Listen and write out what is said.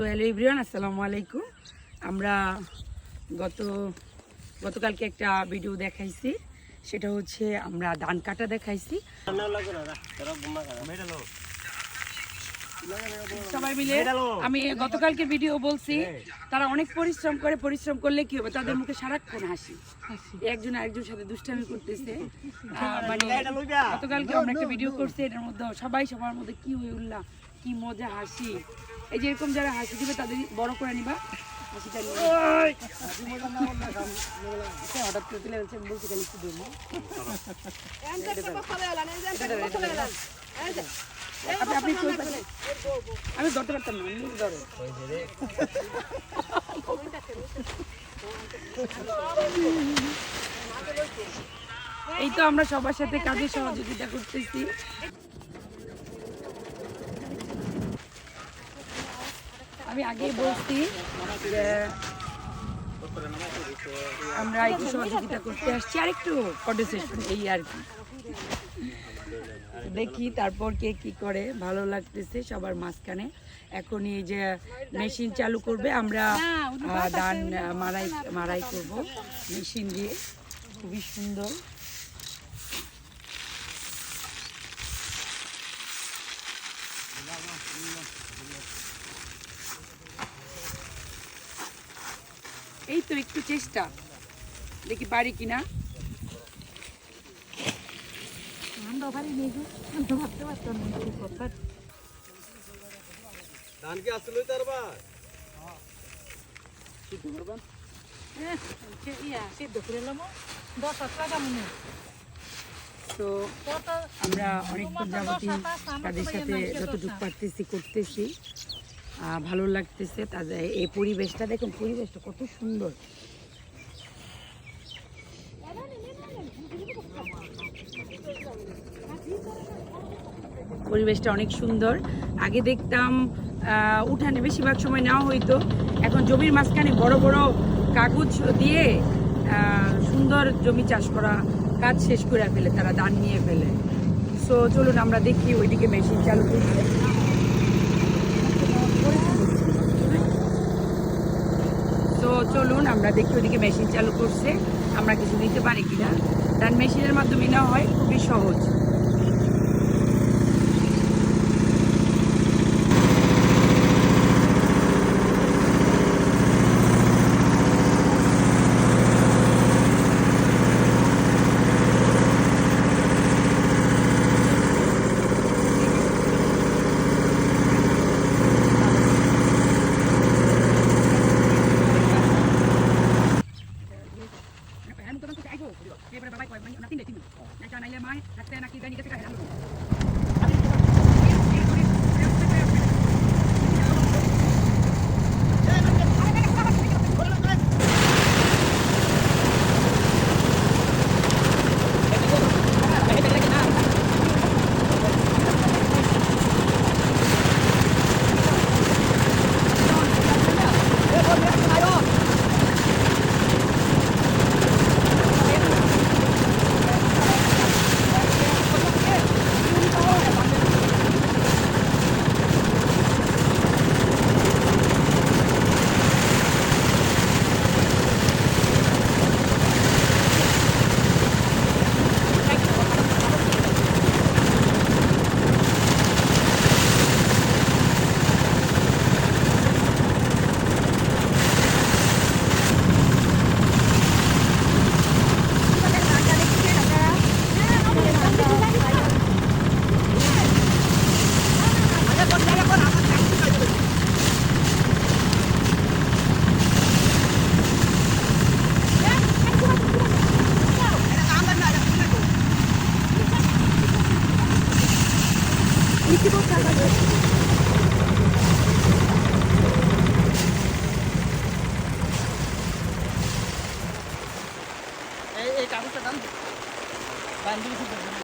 So hello ইব্রিয়ান, আসসালামু আলাইকুম। আমরা গত গতকালকে একটা ভিডিও দেখাইছি। সেটা হচ্ছে আমরা ধান কাটা দেখাইছি। সবাই মিলে আমি গতকালকে ভিডিও বলছি তারা অনেক পরিশ্রম করে পরিশ্রম করলে কি হবে? তাদের মুখে সারাক্ষণ হাসি। একজন আরেকজনের সাথে দুষ্টামি করতেছে। মানে গতকালকে আমরা একটা ভিডিও করছি এটার মধ্যে সবাই সবার মধ্যে কি হয়ে উঠলাম কি মজা হাসি। এই যে এরকম যারা হাসি দিবে তাদের বড় করে নিবা। হাসিটা নিয়ে। আচ্ছা, হঠাৎ করে তুলে বলছি খালি একটু দেবো। আপনি আপনি? আমি ধরতে পারতাম না, আমি ধরো এই তো আমরা সবার সাথে কাজে সহযোগিতা করতেছি। আমি আগেই বলছি আমরা একটু সহযোগিতা করতে আসছি। আর একটু ফটো এই আর কি। দেখি তারপর কে কি করে ভালো লাগতেছে সবার মাঝখানে। এখন এই যে মেশিন চালু করবে আমরা ধান মারাই মারাই করব মেশিন দিয়ে। খুবই সুন্দর। এই তো একটু চেষ্টা। দেখি পারি কিনা। ধান কি আসলে তার বা তো আমরা অনেকক্ষণ যাবতীয় তাদের সাথে যতটুকু পারতেছি করতেছি। ভালো লাগতেছে। তাদের এই পরিবেশটা দেখুন পরিবেশটা কত সুন্দর। পরিবেশটা অনেক সুন্দর। আগে দেখতাম উঠানে বেশিরভাগ সময় নেওয়া হইতো। এখন জমির মাঝখানে বড় বড় কাগজ দিয়ে সুন্দর জমি চাষ করা কাজ শেষ করে ফেলে, তারা দান নিয়ে ফেলে। সো চলুন আমরা দেখি ওইদিকে মেশিন চালু করছে। তো চলুন আমরা দেখি ওইদিকে মেশিন চালু করছে। আমরা কিছু নিতে পারি কিনা? ধান মেশিনের মাধ্যমে নেওয়া হয়, খুবই সহজ। এই কাপড়টা দাম বান্ধবী